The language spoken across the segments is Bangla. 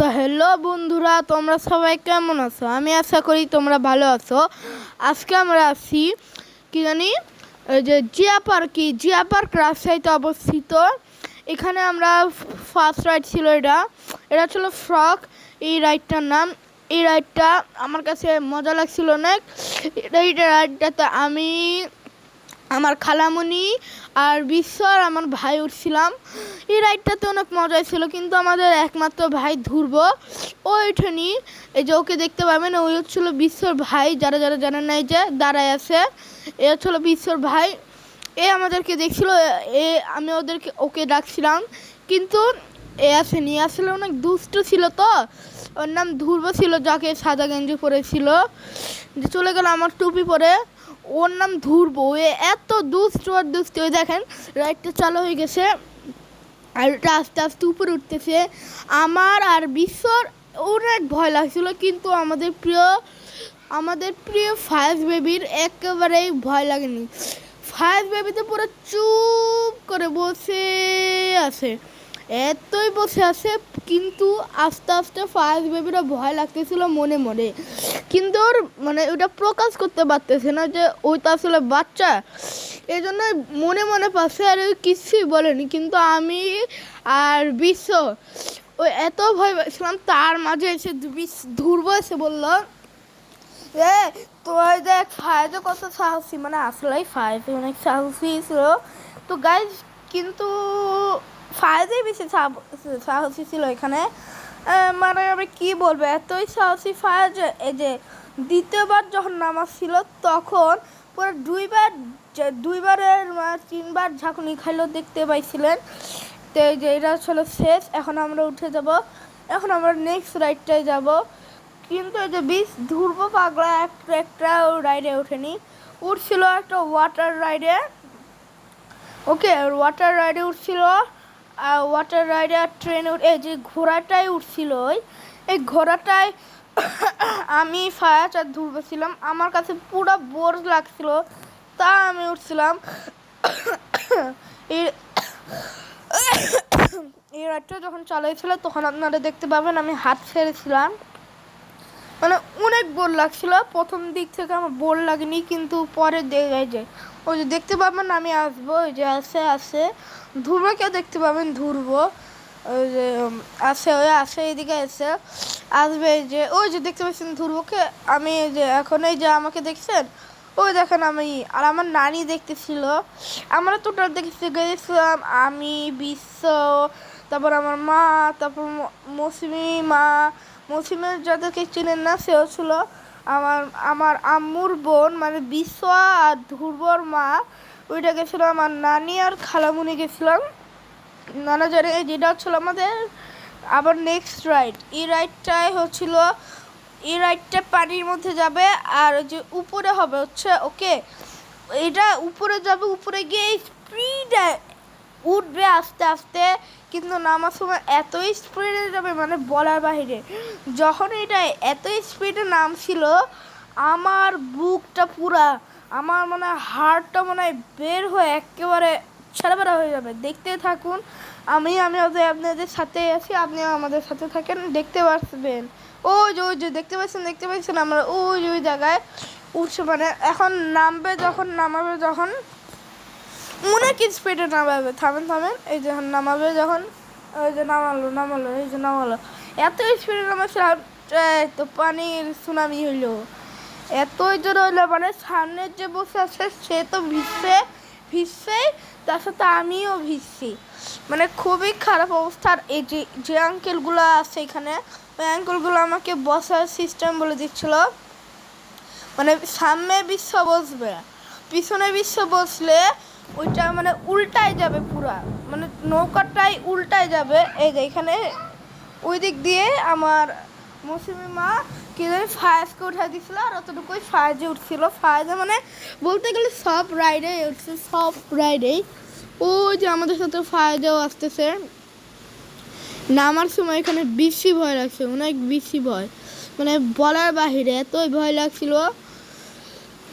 তো হ্যালো বন্ধুরা, তোমরা সবাই কেমন আছো? আমি আশা করি তোমরা ভালো আছো। আজকে আমরা আছি, কি জানি যে জিয়া পার্কি জিয়া পার্ক রাজশাহীতে অবস্থিত। এখানে আমরা ফার্স্ট রাইড ছিল এটা। এটা ছিল ফ্রক এই রাইডটার নাম, এই রাইডটা আমার কাছে মজা লাগছিল অনেক। এটা এই রাইডটাতে আমি আমার খালামণি আর বিশ্ব আর আমার ভাই উঠছিলাম। এই রাইডটাতে অনেক মজা ছিল, কিন্তু আমাদের একমাত্র ভাই ধ্রুব, ও ওঠেনি এই যে ওকে দেখতে পাবেন, ওই হচ্ছিল বিশ্বর ভাই, যারা যারা জানেন নাই যে দাঁড়ায় আছে, এ হচ্ছিল বিশ্বর ভাই। এ আমাদেরকে দেখছিল, এ- আমি ওদেরকে, ওকে ডাকছিলাম, কিন্তু এ আসেনি। আসলে অনেক দুষ্ট ছিল তো, ওর নাম ধ্রুব ছিল, যাকে সাদা গেঞ্জি পরেছিল। চলে গেল আমার টুপি পরে। ওর নাম ধ্রুব ও এত দুষ্ট আর দুষ্ট। ওই দেখেন রাইডটা চালু হয়ে গেছে, আর আস্তে আস্তে উপরে উঠতেছে। আমার আর বিশ্বর অনেক ভয় লাগছিল, কিন্তু আমাদের প্রিয় আমাদের প্রিয় ফায়াজ বেবির একেবারেই ভয় লাগেনি। ফায়াজ বেবিতে পুরো চুপ করে বসে আছে। এতই বসে আছে, কিন্তু আস্তে আস্তে ফায়াজ বেবিরও ভয় লাগতেছিল মনে মনে। কিন্তু ওর মানে ওটা প্রকাশ করতে পারতেছে না যে ওইটা আসলে বাচ্চা। এই জন্য মনে মনে পাশে আর ওই কিছুই বলেনি। কিন্তু আমি আর বিশ্ব ওই এত ভয় পেয়েছিলাম তার মাঝে এসে ধ্রুব এসে বলল, এ, তোর দেখ ফায়দা কত সাহসী মানে আসলেই ফায়দা অনেক সাহসী ছিল। তো গাইজ কিন্তু ফায়দাই বেশি সাহ- সাহসী ছিল এখানে। মানে আমি কি বলব, এতই সাহসী ফায়াজ এই যে দ্বিতীয়বার যখন নামাজ ছিল, তখন পুরো দুইবার দুইবারের তিনবার ঝাঁকুনি খাইলো দেখতে পাইছিলেন। তো এই যে এটা ছিল শেষ, এখন আমরা উঠে যাব। এখন আমরা নেক্সট রাইডটায় যাব। কিন্তু এই যে বিষ ধ্রুব পাগলা একটা একটা রাইডে ওঠেনি। উঠছিল একটা ওয়াটার রাইডে ওকে ওয়াটার রাইডে উঠছিল। ওয়াটার রাইডে আর ট্রেনে এই যে ঘোড়াটাই উঠছিল, ওই এই ঘোড়াটায় আমি ফায়াজ চার ছিলাম আমার কাছে পুরো বোর লাগছিল, তা আমি উঠছিলাম। এই রাইডটা যখন চালাইছিল, তখন আপনারা দেখতে পাবেন আমি হাত ছেড়েছিলাম মানে অনেক বোর লাগছিল। প্রথম দিক থেকে আমার বোর লাগেনি, কিন্তু পরে দেখে যায়। ওই যে দেখতে পাবেন আমি আসব, ওই যে আসে আসে ধ্রুবকে দেখতে পাবেন, ধ্রুব। ওই যে আসে ওই আসে এদিকে এসে আসবে এই যে, ওই যে দেখতে পাচ্ছেন ধ্রুবকে। আমি যে, এখন এই যে আমাকে দেখছেন, ওই দেখেন আমি। আর আমার নানি দেখতেছিল। আমরা টোটাল দেখতে গেছিলাম আমি, বিশ্ব, তারপর আমার মা, তারপর মৌসুমি মা। মৌসুমের যাদেরকে চেনেন না, সেও ছিল। আমার আমার আম্মুর বোন মানে বিশ্ব আর ধ্রুবর মা, ওইটা গেছিল আমার নানি আর খালামুনি গেছিলাম নানা জানে যেটা হচ্ছিল আমাদের আবার নেক্সট রাইড এই রাইডটাই হচ্ছিল, এই রাইডটা পানির মধ্যে যাবে আর যে উপরে হবে, হচ্ছে ওকে এটা উপরে যাবে, উপরে গিয়ে স্পিডে উঠবে আস্তে আস্তে, কিন্তু নামার সময় এতই স্পিডে যাবে মানে বলার বাইরে যখন এটা এতই স্পিডে নামছিল, আমার বুকটা পুরা, আমার মনে হয় হাড়টা মনে হয় বের হয়ে একেবারে ছেড়াবেড়া হয়ে যাবে। দেখতে থাকুন, আমি আমি আপনাদের সাথে আছি, আপনিও আমাদের সাথে থাকেন, দেখতে পারবেন। ওই যে ওই যে, দেখতে পাচ্ছেন দেখতে পাচ্ছেন আমরা, ওই ওই জায়গায় উঠছে মানে এখন নামবে, যখন নামাবে, যখন অনেক স্পিডে নামাবে। থামেন থামেন। এই যখন নামাবে যখন ওই যে নামালো নামালো, এই যে নামালো। এত স্পিডে নামাচ্ছে এই তো পানির সুনামি হইল। এতই জোর হইল মানে সামনের যে বসে আছে, সে তো ভিজছে ভিজছেই তার সাথে আমিও ভিজছি। মানে খুবই খারাপ অবস্থা। আর এই যে যে আঙ্কেলগুলো আছে এখানে, ওই আঙ্কেলগুলো আমাকে বসার সিস্টেম বলে দিচ্ছিল। মানে সামনে বিশ্ব বসবে, পিছনে বিশ্ব বসলে ওইটা মানে উল্টায় যাবে পুরা। মানে নৌকাটাই উল্টায় যাবে। এই যে এখানে ওই দিক দিয়ে আমার মৌসুমি মা কি ফায়াজকে উঠা দিছিল আর অতটুকুই ফায়াজে উঠছিল। ফায়াজে মানে বলতে গেলে সব রাইডে উঠছে, সব রাইডেই। ও যে আমাদের সাথে ফায়াজেও আসতেছে। নামার সময় এখানে বেশি ভয় লাগছে, অনেক বেশি ভয়। মানে বলার বাহিরে এতই ভয় লাগছিল।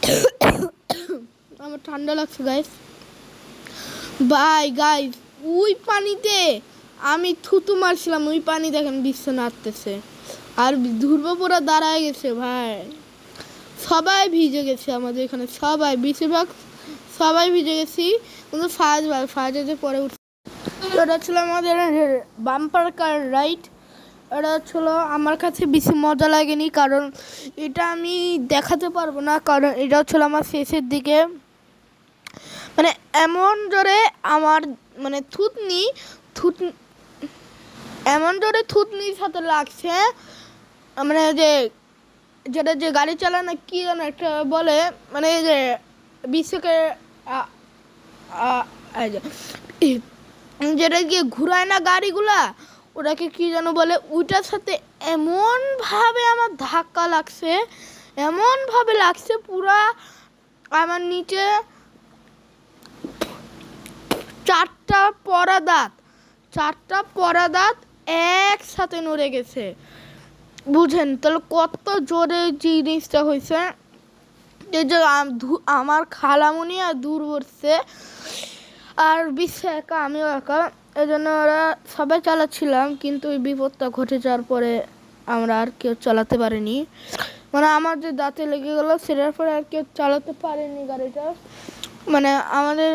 আমার ঠান্ডা লাগছে গাইস বাই গাইস ওই পানিতে আমি থুতু মারছিলাম। ওই পানি দেখেন বিশ্ব নাড়তেছে। আর ধ্রুবপুরা দাঁড়ায় গেছে, ভাই। সবাই ভিজে গেছে আমাদের এখানে, সবাই। বেশিরভাগ সবাই ভিজে গেছি, কিন্তু ফাজ ভাই ফাজে পরে উঠছে। এটা ছিল আমাদের বাম্পার কার রাইড এটা ছিল আমার কাছে বেশি মজা লাগেনি, কারণ এটা আমি দেখাতে পারব না, কারণ এটা ছিল আমার শেষের দিকে। মানে এমন জোরে আমার মানে থুতনি থুত এমন জোরে থুতনির সাথে লাগছে মানে যে যেটা যে গাড়ি চালায় না কী যেন একটা বলে মানে যে বিশ্বকে যেটা গিয়ে ঘুরায় না গাড়িগুলা, ওটাকে কি যেন বলে, ওইটার সাথে এমনভাবে আমার ধাক্কা লাগছে এমনভাবে লাগছে পুরা, আমার নিচে চারটা পরা দাঁত চারটা পরা দাঁত একসাথে নড়ে গেছে। বুঝেন, তাহলে কত জোরে জিনিসটা হয়েছে। এই যে আমার খালামুনি আর দূর করছে আর বিশ্ব একা, আমিও একা। এই জন্য ওরা সবাই চালাচ্ছিলাম, কিন্তু ওই বিপদটা ঘটে যাওয়ার পরে আমরা আর কেউ চালাতে পারিনি। মানে আমার যে দাঁতে লেগে গেলো, সেটার পরে আর কেউ চালাতে পারেনি গাড়িটা। মানে আমাদের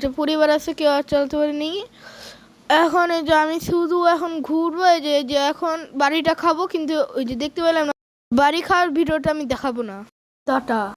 যে পরিবার আছে কেউ আর চলতে পারেনি। এখন এই যে আমি শুধু এখন ঘুরবো, এই যে যে এখন বাড়িটা খাব, কিন্তু ওই যে দেখতে পেলাম না, বাড়ি খাওয়ার ভিডিওটা আমি দেখাবো না। টাটা।